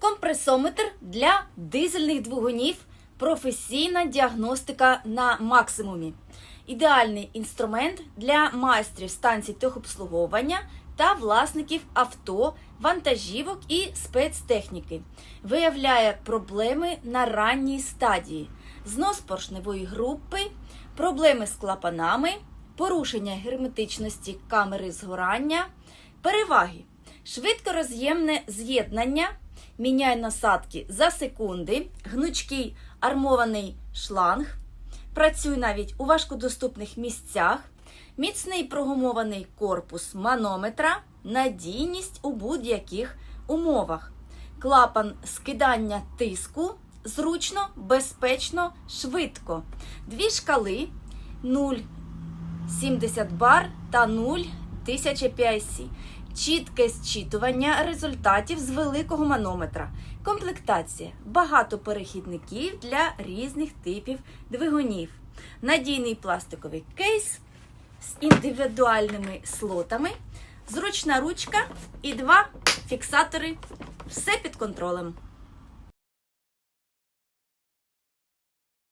Компресометр для дизельних двигунів. Професійна діагностика на максимумі. Ідеальний інструмент для майстрів станцій техобслуговування та власників авто, вантажівок і спецтехніки. Виявляє проблеми на ранній стадії, знос поршневої групи, проблеми з клапанами, порушення герметичності камери згорання, переваги, швидкороз'ємне з'єднання, міняє насадки за секунди, гнучкий армований шланг, працює навіть у важкодоступних місцях, міцний прогумований корпус манометра, надійність у будь-яких умовах, клапан скидання тиску, зручно, безпечно, швидко. Дві шкали. 0,70 бар та 0,1000 PIC. Чітке зчитування результатів з великого манометра. Комплектація. Багато перехідників для різних типів двигунів. Надійний пластиковий кейс з індивідуальними слотами, зручна ручка і два фіксатори. Все під контролем.